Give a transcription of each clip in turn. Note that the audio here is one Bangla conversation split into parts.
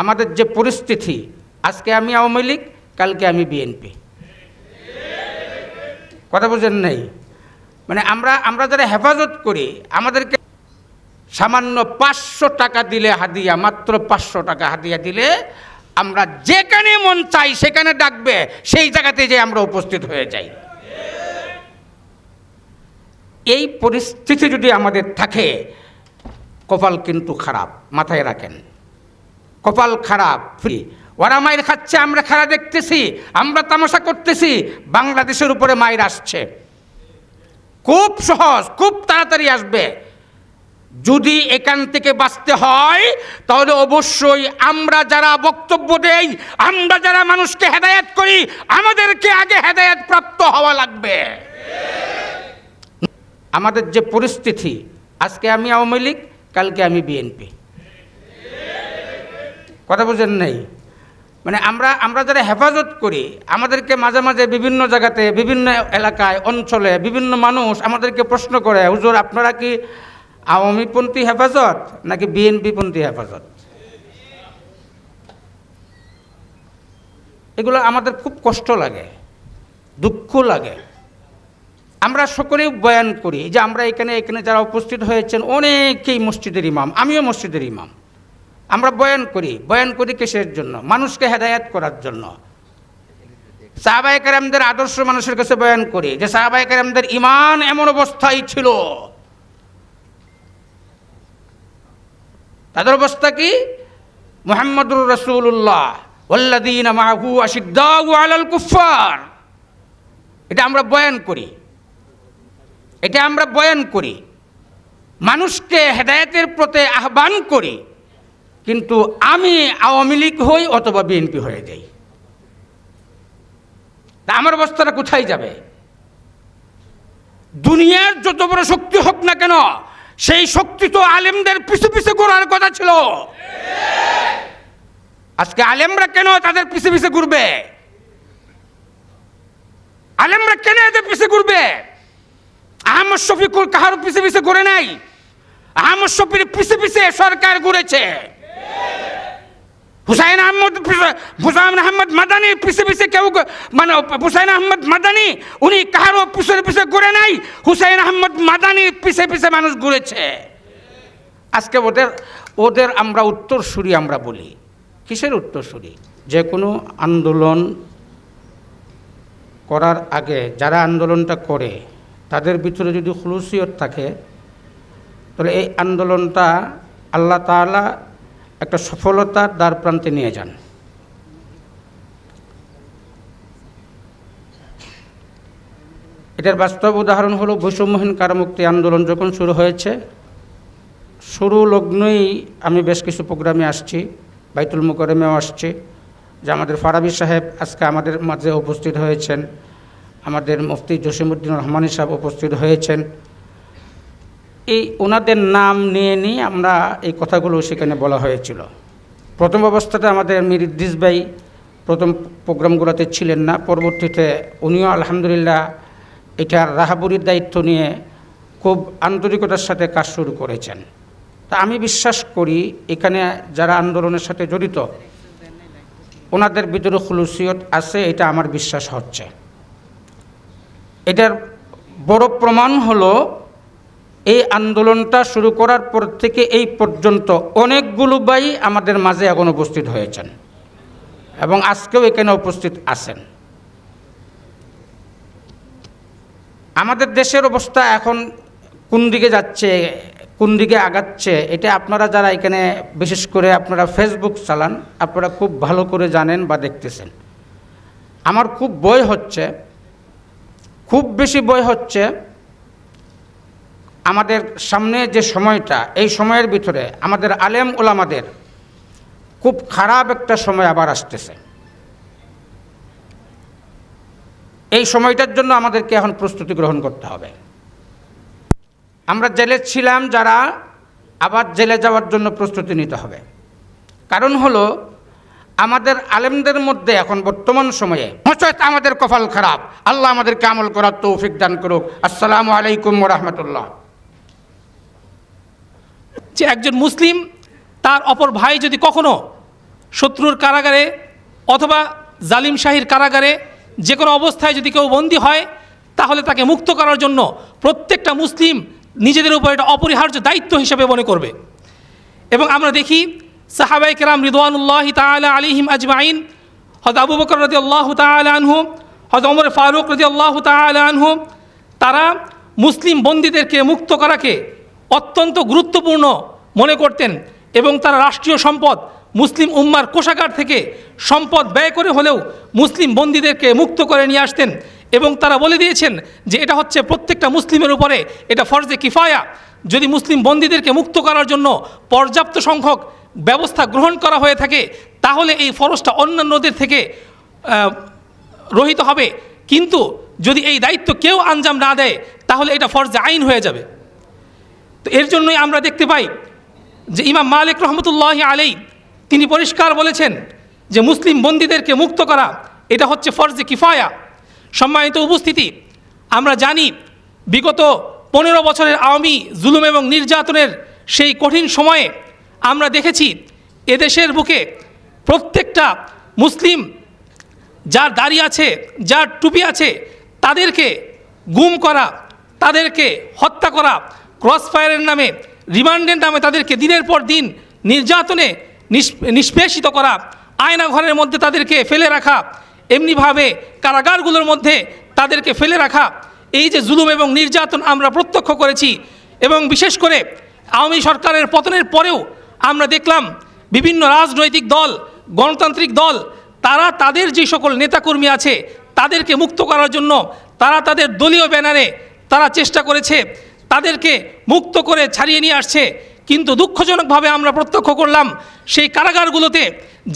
আমাদের যে পরিস্থিতি, আজকে আমি আওয়ামী লীগ, কালকে আমি বিএনপি। কথা বুঝেন নাই? মানে আমরা আমরা যারা হেফাজত করি, আমাদেরকে সামান্য পাঁচশো টাকা দিলে হাদিয়া, মাত্র পাঁচশো টাকা হাদিয়া দিলে আমরা যেখানে মন চাই, সেখানে ডাকবে, সেই জায়গাতে যে আমরা উপস্থিত হয়ে যাই। এই পরিস্থিতি যদি আমাদের থাকে, কপাল কিন্তু খারাপ, মাথায় রাখেন। কপাল খারাপ। ফ্রি। ওরা মায়ের খাচ্ছে, আমরা খেলা দেখতেছি, আমরা তামাশা করতেছি, বাংলাদেশের উপরে মায়ের আসছে। খুব সহজ, খুব তাড়াতাড়ি আসবে। যদি এখান থেকে বাঁচতে হয়, তাহলে অবশ্যই আমরা যারা বক্তব্য দেই, আমরা যারা মানুষকে হেদায়েত করি, আমাদেরকে আগে হেদায়েত প্রাপ্ত হওয়া লাগবে। আমাদের যে পরিস্থিতি, আজকে আমি আওয়ামী লীগ, কালকে আমি বিএনপি। কথা বোঝেন নাই? মানে আমরা আমরা যারা হেফাজত করি, আমাদেরকে মাঝে মাঝে বিভিন্ন জায়গাতে, বিভিন্ন এলাকায়, অঞ্চলে বিভিন্ন মানুষ আমাদেরকে প্রশ্ন করে, হুজুর, আপনারা কি আওয়ামীপন্থী হেফাজত নাকি বিএনপিপন্থী হেফাজত? এগুলো আমাদের খুব কষ্ট লাগে, দুঃখ লাগে। আমরা সকলেই বয়ান করি যে আমরা এখানে এখানে যারা উপস্থিত হয়েছেন, অনেকেই মসজিদের ইমাম, আমিও মসজিদের ইমাম। আমরা বয়ান করি বয়ান করি কিসের জন্য? মানুষকে হেদায়াত করার জন্য। সাহাবাই কারামদের আদর্শ মানুষের কাছে বয়ান করি যে সাহাবাই ইমান এমন অবস্থায় ছিল। তাদের অবস্থা কি? মোহাম্মদুর রসুল্লাহ কুফার এটা আমরা বয়ান করি। এটা আমরা বয়ান করি। মানুষকে হেদায়তের প্রতি আহ্বান করি। কিন্তু আমি আওয়ামী লীগ হই অথবা বিএনপি হয়ে যাই। তা আমার অবস্থাটা কোথায় যাবে? দুনিয়ার যত বড় শক্তি হোক না কেন, সেই শক্তি তো আলেমদের পিছু পিছু করার কথা ছিল। আজকে আলেমরা কেন তাদের পিছে পিছে ঘুরবে? আলেমরা কেন এদের পিছে ঘুরবে? আহমদ শফিকুল কাহার পিছে পিছে ঘুরে নাই? আহমদ শফির পিছে পিছে সরকার ঘুরেছে। হুসাইন আহমদ হুসাইন আহমদ মাদানির পিছে পিছে কেউ মানে হুসাইন আহমদ মাদানি, উনি কাহারও পিছনে পিছে ঘুরে নাই, হুসাইন আহমদ মাদানির পিছে পিছে মানুষ ঘুরেছে। আজকে ওদের ওদের আমরা উত্তরসূরি আমরা বলি। কিসের উত্তরসূরি? যে কোনো আন্দোলন করার আগে যারা আন্দোলনটা করে, তাদের ভিতরে যদি খুলুসিয়ত থাকে, তাহলে এই আন্দোলনটা আল্লাহ তাআলা একটা সফলতার দ্বার প্রান্তে নিয়ে যান। এটার বাস্তব উদাহরণ হলো বৈষম্যহীন কারামুক্তি আন্দোলন যখন শুরু হয়েছে, শুরু লগ্নই আমি বেশ কিছু প্রোগ্রামে আসছি, বাইতুল মুকরমেও আসছি, যে আমাদের ফারাবি সাহেব আজকে আমাদের মাঝে উপস্থিত হয়েছেন, আমাদের মুফতি জসিমুদ্দিন রহমানি সাহেব উপস্থিত হয়েছেন এই ওনাদের নাম নিয়ে নিয়ে আমরা এই কথাগুলো সেখানে বলা হয়েছিল। প্রথম অবস্থাতে আমাদের মীর ইদ্রিস ভাই প্রথম প্রোগ্রামগুলোতে ছিলেন না, পরবর্তীতে উনিও আলহামদুলিল্লাহ এটার রাহাবুরির দায়িত্ব নিয়ে খুব আন্তরিকতার সাথে কাজ শুরু করেছেন। তা আমি বিশ্বাস করি এখানে যারা আন্দোলনের সাথে জড়িত, ওনাদের ভিতরে খুলুসিয়ত আছে, এটা আমার বিশ্বাস হচ্ছে। এটার বড় প্রমাণ হলো এই আন্দোলনটা শুরু করার পর থেকে এই পর্যন্ত অনেকগুলো ভাই আমাদের মাঝে এখন উপস্থিত হয়েছেন এবং আজকেও এখানে উপস্থিত আছেন। আমাদের দেশের অবস্থা এখন কোন দিকে যাচ্ছে, কোন দিকে আগাচ্ছে, এটা আপনারা যারা এখানে বিশেষ করে আপনারা ফেসবুক চালান, আপনারা খুব ভালো করে জানেন বা দেখতেছেন। আমার খুব বই হচ্ছে, খুব বেশি বই হচ্ছে আমাদের সামনে যে সময়টা, এই সময়ের ভিতরে আমাদের আলেম ওলামাদের খুব খারাপ একটা সময় আবার আসতেছে। এই সময়টার জন্য আমাদেরকে এখন প্রস্তুতি গ্রহণ করতে হবে। আমরা জেলে ছিলাম যারা, আবার জেলে যাওয়ার জন্য প্রস্তুতি নিতে হবে। কারণ হলো, আমাদের আলেমদের মধ্যে এখন বর্তমান সময়ে হয়তো আমাদের কপাল খারাপ। আল্লাহ আমাদেরকে আমল করার তৌফিক দান করুক। আসসালামু আলাইকুম রহমতুল্লাহ। যে একজন মুসলিম, তার অপর ভাই যদি কখনো শত্রুর কারাগারে অথবা জালিম শাহির কারাগারে যে কোনো অবস্থায় যদি কেউ বন্দী হয়, তাহলে তাকে মুক্ত করার জন্য প্রত্যেকটা মুসলিম নিজেদের উপর এটা অপরিহার্য দায়িত্ব হিসেবে মনে করবে। এবং আমরা দেখি সাহাবাই কেরাম রিদওয়ানুল্লাহ তালা আলিহিম আজমাইন হজ আবু বকর রদি আল্লাহ আনহু হজ ওমর ফারুক রদি আল্লাহ আনহু, তারা মুসলিম বন্দীদেরকে মুক্ত করাকে অত্যন্ত গুরুত্বপূর্ণ মনে করতেন এবং তারা রাষ্ট্রীয় সম্পদ মুসলিম উম্মার কোষাগার থেকে সম্পদ ব্যয় করে হলেও মুসলিম বন্দীদেরকে মুক্ত করে নিয়ে আসতেন এবং তারা বলে দিয়েছেন যে এটা হচ্ছে প্রত্যেকটা মুসলিমের উপরে এটা ফরজে কিফায়া। যদি মুসলিম বন্দীদেরকে মুক্ত করার জন্য পর্যাপ্ত সংখ্যক ব্যবস্থা গ্রহণ করা হয়ে থাকে, তাহলে এই ফরজটা অন্যান্যদের থেকে রহিত হবে। কিন্তু যদি এই দায়িত্ব কেউ আঞ্জাম না দেয়, তাহলে এটা ফরজে আইন হয়ে যাবে। তো এর জন্যই আমরা দেখতে পাই যে ইমাম মালিক রহমতুল্লাহ আলাই তিনি পরিষ্কার বলেছেন যে মুসলিম বন্দীদেরকে মুক্ত করা, এটা হচ্ছে ফরজে কিফায়া। সম্মানিত উপস্থিতি, আমরা জানি বিগত পনেরো বছরের আওয়ামী জুলুম এবং নির্যাতনের সেই কঠিন সময়ে আমরা দেখেছি এদেশের বুকে প্রত্যেকটা মুসলিম যার দাড়ি আছে, যার টুপি আছে, তাদেরকে গুম করা, তাদেরকে হত্যা করা ক্রস ফায়ারের নামে রিমান্ডের নামে তাদেরকে দিনের পর দিন নির্যাতনে নিষ্পেষিত করা আয়না ঘরের মধ্যে তাদেরকে ফেলে রাখা, এমনিভাবে কারাগারগুলোর মধ্যে তাদেরকে ফেলে রাখা, এই যে জুলুম এবং নির্যাতন আমরা প্রত্যক্ষ করেছি এবং বিশেষ করে আওয়ামী সরকারের পতনের পরেও আমরা দেখলাম বিভিন্ন রাজনৈতিক দল, গণতান্ত্রিক দল, তারা তাদের যে সকল নেতাকর্মী আছে তাদেরকে মুক্ত করার জন্য তারা তাদের দলীয় ব্যানারে তারা চেষ্টা করেছে তাদেরকে মুক্ত করে ছাড়িয়ে নিয়ে আসছে। কিন্তু দুঃখজনকভাবে আমরা প্রত্যক্ষ করলাম, সেই কারাগারগুলোতে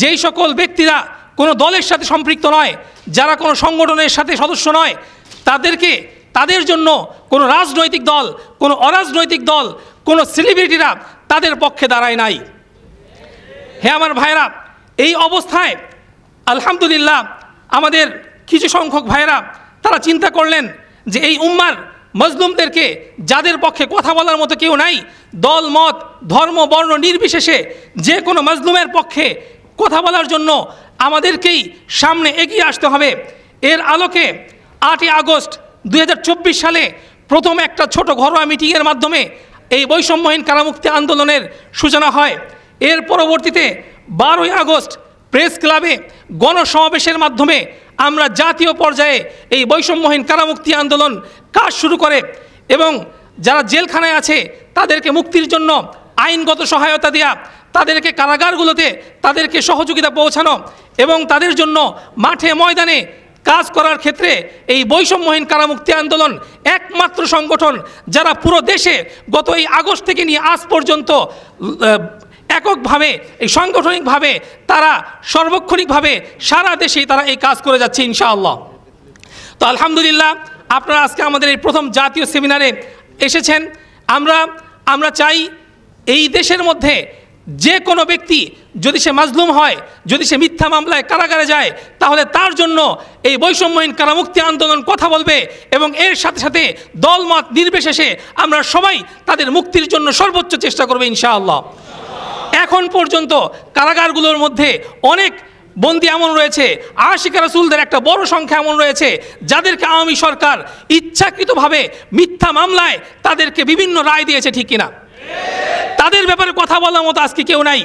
যেই সকল ব্যক্তিরা কোনো দলের সাথে সম্পৃক্ত নয়, যারা কোনো সংগঠনের সাথে সদস্য নয়, তাদেরকে, তাদের জন্য কোনো রাজনৈতিক দল, কোনো অরাজনৈতিক দল, কোনো সেলিব্রিটিরা তাদের পক্ষে দাঁড়ায় নাই। হে আমার ভাইরা এই অবস্থায় আলহামদুলিল্লাহ আমাদের কিছু সংখ্যক ভাইরা তারা চিন্তা করলেন যে এই উম্মার মজলুমদেরকে যাদের পক্ষে কথা বলার মতো কেউ নাই, দল, মত, ধর্ম, বর্ণ নির্বিশেষে যে কোনো মজলুমের পক্ষে কথা বলার জন্য আমাদেরকেই সামনে এগিয়ে আসতে হবে। এর আলোকে আটই আগস্ট দু হাজার চব্বিশ সালে প্রথম একটা ছোট ঘরোয়া মিটিংয়ের মাধ্যমে এই বৈষম্যহীন কারামুক্তি আন্দোলনের সূচনা হয়। এর পরবর্তীতে বারোই আগস্ট প্রেস ক্লাবে গণসমাবেশের মাধ্যমে আমরা জাতীয় পর্যায়ে এই বৈষম্যহীন কারামুক্তি আন্দোলন কাজ শুরু করে এবং যারা জেলখানায় আছে তাদেরকে মুক্তির জন্য আইনগত সহায়তা দেওয়া তাদেরকে কারাগারগুলোতে তাদেরকে সহযোগিতা পৌঁছানো এবং তাদের জন্য মাঠে ময়দানে কাজ করার ক্ষেত্রে এই বৈষম্যহীন কারামুক্তি আন্দোলন একমাত্র সংগঠন যারা পুরো দেশে গত এই আগস্ট থেকে নিয়ে আজ পর্যন্ত এককভাবে, এই সাংগঠনিকভাবে তারা সর্বক্ষণিকভাবে সারা দেশেই তারা এই কাজ করে যাচ্ছে ইনশাআল্লাহ। তো আলহামদুলিল্লাহ, আপনারা আজকে আমাদের এই প্রথম জাতীয় সেমিনারে এসেছেন। আমরা আমরা চাই এই দেশের মধ্যে যে কোনো ব্যক্তি যদি সে মাজলুম হয়, যদি সে মিথ্যা মামলায় কারাগারে যায়, তাহলে তার জন্য এই বৈষম্যহীন কারামুক্তি আন্দোলন কথা বলবে এবং এর সাথে সাথে দলমত নির্বিশেষে আমরা সবাই তাদের মুক্তির জন্য সর্বোচ্চ চেষ্টা করবে ইনশাআল্লাহ। এখন পর্যন্ত কারাগারগুলোর মধ্যে অনেক বন্দি এমন রয়েছে। আশিকা রাসুলদের একটা বড় সংখ্যা এমন রয়েছে। যাদেরকে আওয়ামী সরকার ইচ্ছাকৃতভাবে মিথ্যা মামলায় তাদেরকে বিভিন্ন রায় দিয়েছে, ঠিক কিনা? তাদের ব্যাপারে কথা বলার মতো আজকে কেউ নাই।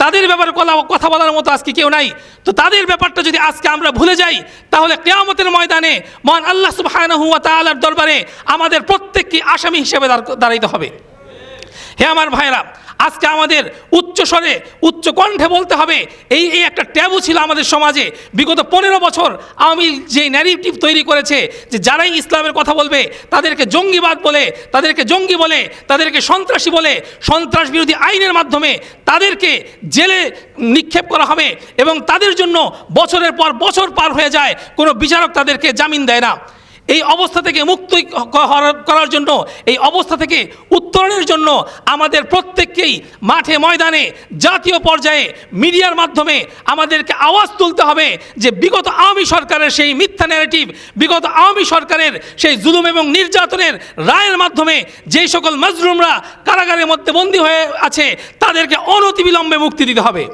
তাদের ব্যাপারে কথা বলার মতো আজকে কেউ নাই। তো তাদের ব্যাপারটা যদি আজকে আমরা ভুলে যাই, তাহলে কেয়ামতের ময়দানে মহান আল্লাহ সুবহানাহু ওয়া তাআলার দরবারে আমাদের প্রত্যেককে আসামি হিসেবে দাঁড়াইতে হবে। হে আমার ভাইরা আজকে আমাদের উচ্চ স্বরে, উচ্চ কণ্ঠে বলতে হবে, এই এই একটা ট্যাবু ছিল আমাদের সমাজে। বিগত পনেরো বছর আমি যে ন্যারেটিভ তৈরি করেছে, যে যারাই ইসলামের কথা বলবে, তাদেরকে জঙ্গিবাদ বলে, তাদেরকে জঙ্গি বলে, তাদেরকে সন্ত্রাসী বলে, সন্ত্রাস বিরোধী আইনের মাধ্যমে তাদেরকে জেলে নিক্ষেপ করা হবে এবং তাদের জন্য বছরের পর বছর পার হয়ে যায়, কোনো বিচারক তাদেরকে জামিন দেয় না। এই অবস্থা থেকে মুক্ত করার- জন্য, এই অবস্থা থেকে উত্তরণের জন্য আমাদের প্রত্যেককেই মাঠে ময়দানে জাতীয় পর্যায়ে মিডিয়ার মাধ্যমে আমাদেরকে আওয়াজ তুলতে হবে যে বিগত আওয়ামী সরকারের সেই মিথ্যা ন্যারেটিভ বিগত আওয়ামী সরকারের সেই জুলুম এবং নির্যাতনের রায়ের মাধ্যমে যেই সকল মজরুমরা কারাগারের মধ্যে বন্দী হয়ে আছে, তাদেরকে অনতিবিলম্বে মুক্তি দিতে হবে।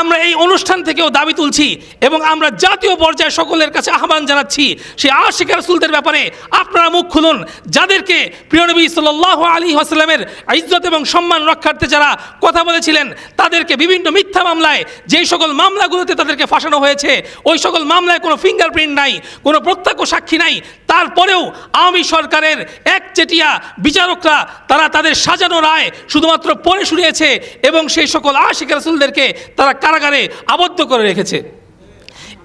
আমরা এই অনুষ্ঠান থেকেও দাবি তুলছি এবং আমরা জাতীয় পর্যায়ে সকলের কাছে আহ্বান জানাচ্ছি সেই আশিক রাসুলদের ব্যাপারে আপনারা মুখ খুলুন। যাদেরকে প্রিয় নবী সাল্লাহ আলী হাসলামের ইজ্জত এবং সম্মান রক্ষার্থে যারা কথা বলেছিলেন, তাদেরকে বিভিন্ন মিথ্যা মামলায় যেই সকল মামলাগুলোতে তাদেরকে ফাঁসানো হয়েছে, ওই সকল মামলায় কোনো ফিঙ্গারপ্রিন্ট নাই, কোনো প্রত্যক্ষ সাক্ষী নাই। তারপরেও আওয়ামী সরকারের একচেটিয়া বিচারকরা, তারা তাদের সাজানো রায় শুধুমাত্র পড়ে শুনিয়েছে এবং সেই সকল আশিক রাসুলদেরকে তারা কারাগারে আবদ্ধ করে রেখেছে।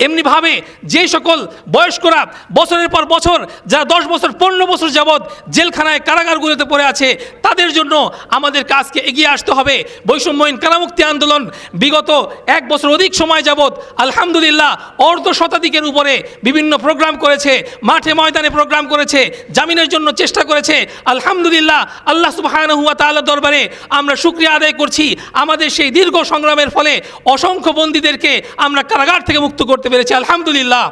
এমনিভাবে যে সকল বয়স্করা বছরের পর বছর, যারা দশ বছর, পনেরো বছর যাবৎ জেলখানায় কারাগারগুলোতে পড়ে আছে, তাদের জন্য আমাদের কাজকে এগিয়ে আসতে হবে। বৈষম্যহীন কারামুক্তি আন্দোলন বিগত এক বছর অধিক সময় যাবৎ আলহামদুলিল্লাহ অর্ধ শতাধিকের উপরে বিভিন্ন প্রোগ্রাম করেছে, মাঠে ময়দানে প্রোগ্রাম করেছে, জামিনের জন্য চেষ্টা করেছে। আলহামদুলিল্লাহ আল্লাহ সুবাহানহুয়া হুয়া তাআলার দরবারে আমরা শুক্রিয়া আদায় করছি। আমাদের সেই দীর্ঘ সংগ্রামের ফলে অসংখ্য বন্দীদেরকে আমরা কারাগার থেকে মুক্ত করতে পেরেছি আলহামদুলিল্লাহ।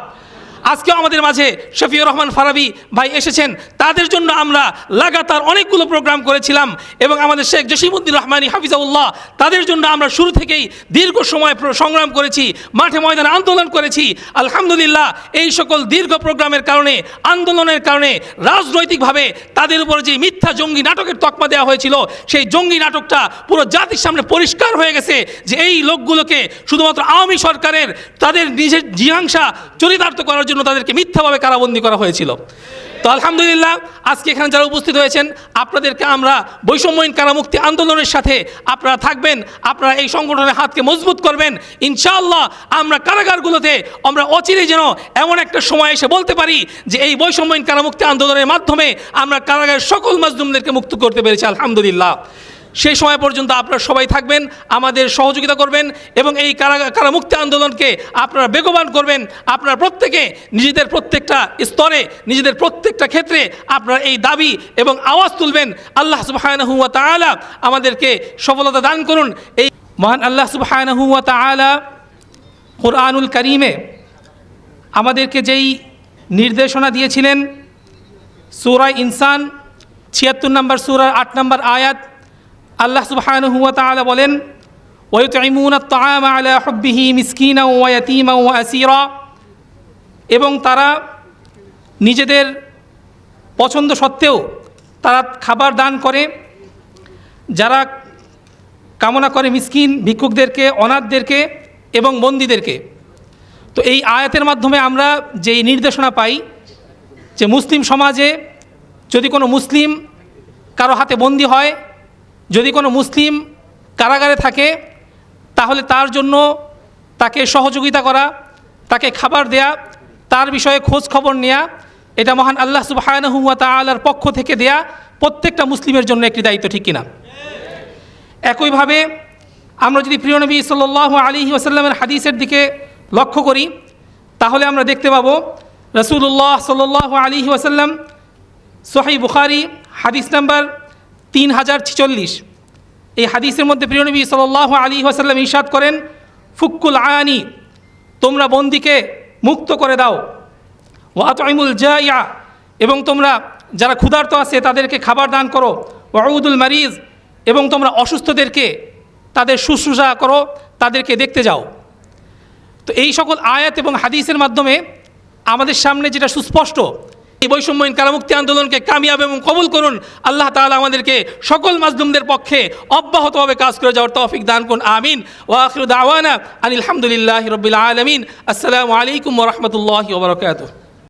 আজকেও আমাদের মাঝে শফিউর রহমান ফারাবি ভাই এসেছেন। তাদের জন্য আমরা লাগাতার অনেকগুলো প্রোগ্রাম করেছিলাম এবং আমাদের শেখ জসিমুদ্দিন রহমানী হাফিজাউল্লাহ, তাদের জন্য আমরা শুরু থেকেই দীর্ঘ সময় সংগ্রাম করেছি, মাঠে ময়দানে আন্দোলন করেছি। আলহামদুলিল্লাহ, এই সকল দীর্ঘ প্রোগ্রামের কারণে, আন্দোলনের কারণে রাজনৈতিকভাবে তাদের উপর যে মিথ্যা জঙ্গি নাটকের তকমা দেওয়া হয়েছিল, সেই জঙ্গি নাটকটা পুরো জাতির সামনে পরিষ্কার হয়ে গেছে যে এই লোকগুলোকে শুধুমাত্র আওয়ামী সরকারের তাদের নিজের জিহাংসা চরিতার্থ করার জন্য তাদেরকে মিথ্যাভাবে কারাবন্দি করা হয়েছিল। তো আলহামদুলিল্লাহ, আজকে এখানে যারা উপস্থিত হয়েছেন, আপনাদেরকে আমরা বৈষম্যহীন কারামুক্তি আন্দোলনের সাথে আপনারা থাকবেন, আপনারা এই সংগঠনের হাতকে মজবুত করবেন। ইনশাআল্লাহ, আমরা কারাগারগুলোতে আমরা অচিরে যেন এমন একটা সময় এসে বলতে পারি যে এই বৈষম্যহীন কারামুক্তি আন্দোলনের মাধ্যমে আমরা কারাগারের সকল মাজলুমদেরকে মুক্ত করতে পেরেছি, আলহামদুলিল্লাহ। সেই সময় পর্যন্ত আপনারা সবাই থাকবেন, আমাদের সহযোগিতা করবেন এবং এই কারা, কারামুক্তি আন্দোলনকে আপনারা বেগবান করবেন। আপনারা প্রত্যেকে নিজেদের প্রত্যেকটা স্তরে, নিজেদের প্রত্যেকটা ক্ষেত্রে আপনারা এই দাবি এবং আওয়াজ তুলবেন। আল্লাহ সুবাহানহু ওয়া তাআলা আমাদেরকে সফলতা দান করুন। এই মহান আল্লাহ সুবাহানহু ওয়া তাআলা কোরআনুল করিমে আমাদেরকে যেই নির্দেশনা দিয়েছিলেন সুরায় ইনসান, ছিয়াত্তর নম্বর সুরার আট নম্বর আয়াত আল্লাহ তাআলা বলেন আলা আসীরা। এবং তারা নিজেদের পছন্দ সত্ত্বেও তারা খাবার দান করে। যারা কামনা করে মিসকিন ভিক্ষুকদেরকে, অনাথদেরকে এবং বন্দীদেরকে। তো এই আয়াতের মাধ্যমে আমরা যেই নির্দেশনা পাই যে মুসলিম সমাজে যদি কোনো মুসলিম কারও হাতে বন্দি হয় যদি কোনো মুসলিম কারাগারে থাকে, তাহলে তার জন্য তাকে সহযোগিতা করা, তাকে খাবার দেয়া, তার বিষয়ে খোঁজ খবর নেয়া, এটা মহান আল্লাহ সুবাহানহু ওয়া তাআলার পক্ষ থেকে দেয়া প্রত্যেকটা মুসলিমের জন্য একটি দায়িত্ব, ঠিক কিনা? একইভাবে আমরা যদি প্রিয় নবী সাল্লাহ আলী ওসাল্লামের হাদিসের দিকে লক্ষ্য করি, তাহলে আমরা দেখতে পাবো রসুল্লাহ সাল্লাহ আলী ওসাল্লাম সোহাই বুখারি, হাদিস নাম্বার তিন হাজার ছিচল্লিশ। এই হাদিসের মধ্যে প্রিয় নবী সাল্লাহ আলী ওসাল্লাম ইরশাদ করেন, ফুক্কুল আয়ানি, তোমরা বন্দিকে মুক্ত করে দাও। ওয়াতইমুল জাইয়া, এবং তোমরা যারা ক্ষুধার্ত আছে তাদেরকে খাবার দান করো। ওয়াউদুল মারিজ, এবং তোমরা অসুস্থদেরকে তাদের শুশ্রূষা করো, তাদেরকে দেখতে যাও। তো এই সকল আয়াত এবং হাদিসের মাধ্যমে আমাদের সামনে যেটা সুস্পষ্ট এই বৈষম্যহীন কারামুক্তি আন্দোলনকে কামিয়াব এবং কবুল করুন। আল্লাহ তালা আমাদেরকে সকল মাজলুমদের পক্ষে অব্যাহতভাবে কাজ করে যাওয়ার তৌফিক দান করুন। আমিন। ওয়াখির দাওয়ানা আনিলামদুলিল্লাহ রবিল আলমিন। আসসালামু আলাইকুম ওরহমতুল্লাহ ওবরকাতুহ